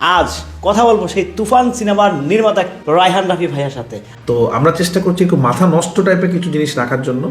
আজ কথা বলব সেই তুফান সিনেমার নির্মাতা রায়হান রাফি ভাইয়ার সাথে। তো আমরা চেষ্টা করছি একটু মাথা নষ্ট টাইপের কিছু জিনিস রাখার জন্য।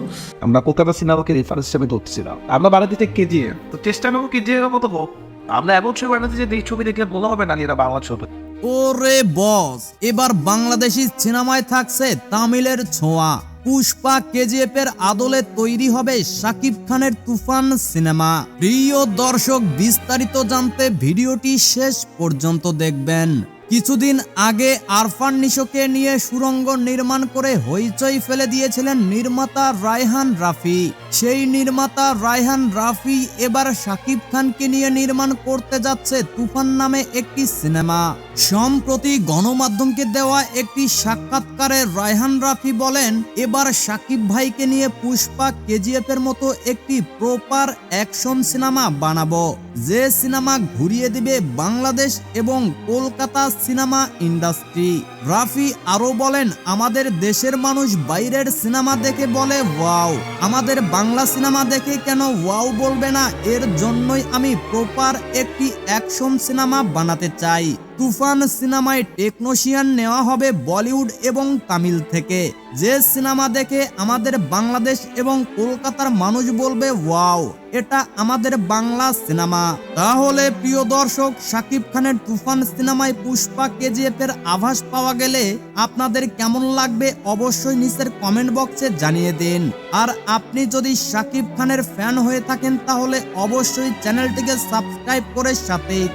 আমরা কলকাতা সিনেমাকে রেফারেন্স হিসেবে ধরছিলাম আমরা বাড়িতে কেজিএফ তো চেষ্টা করব কেজিএফ মতো হোক। আমরা এমন ছবি বানাতে যে এই ছবি দেখে বলা হবে না এরা বাংলা ছবি। ওরে বস, এবার বাংলাদেশি সিনেমায় থাকছে তামিলের ছোঁয়া। পুষ্পা কেজিএফ এর আদলে তৈরি হবে শাকিব খানের তুফান সিনেমা। প্রিয় দর্শক, বিস্তারিত জানতে ভিডিওটি শেষ পর্যন্ত দেখবেন। কিছুদিন আগে আরফান নিশোকে নিয়ে সুরঙ্গ নির্মাণ করে হইচই ফেলে দিয়েছিলেন নির্মাতা রায়হান রাফি। সেই নির্মাতা রায়হান রাফি এবার শাকিব খানকে নিয়ে নির্মাণ করতে যাচ্ছে তুফান নামে একটি সিনেমা। সম্প্রতি গণমাধ্যমকে দেওয়া একটি সাক্ষাৎকারে রায়হান রাফি বলেন, এবার সাকিব ভাইকে নিয়ে পুষ্পা কেজিএফ এর মতো একটি প্রপার অ্যাকশন সিনেমা বানাবো। যে সিনেমা ঘুরিয়ে দিবে বাংলাদেশ এবং কলকাতা সিনেমা ইন্ডাস্ট্রি। রাফি আরও বলেন, আমাদের দেশের মানুষ বাইরের সিনেমা দেখে বলে, ওয়াও, আমাদের বাংলা সিনেমা দেখে কেন ওয়াও বলবে না? এর জন্যই আমি প্রপার একটি অ্যাকশন সিনেমা বানাতে চাই তুফান সিনেমায় টেকনোশিয়ান নেওয়া হবে বলিউড এবং তামিল থেকে। যে সিনেমা দেখে আমাদের বাংলাদেশ এবং কলকাতার মানুষ বলবে, ওয়াও, এটা আমাদের বাংলা সিনেমা। তাহলে প্রিয় দর্শক, শাকিব খানের তুফান সিনেমায় পুষ্পা কেজিএফ এর আভাস পাওয়া গেলে আপনাদের কেমন লাগবে অবশ্যই নিচের কমেন্ট বক্সে জানিয়ে দিন। আর আপনি যদি শাকিব খানের ফ্যান হয়ে থাকেন, তাহলে অবশ্যই চ্যানেলটিকে সাবস্ক্রাইব করে সাথেই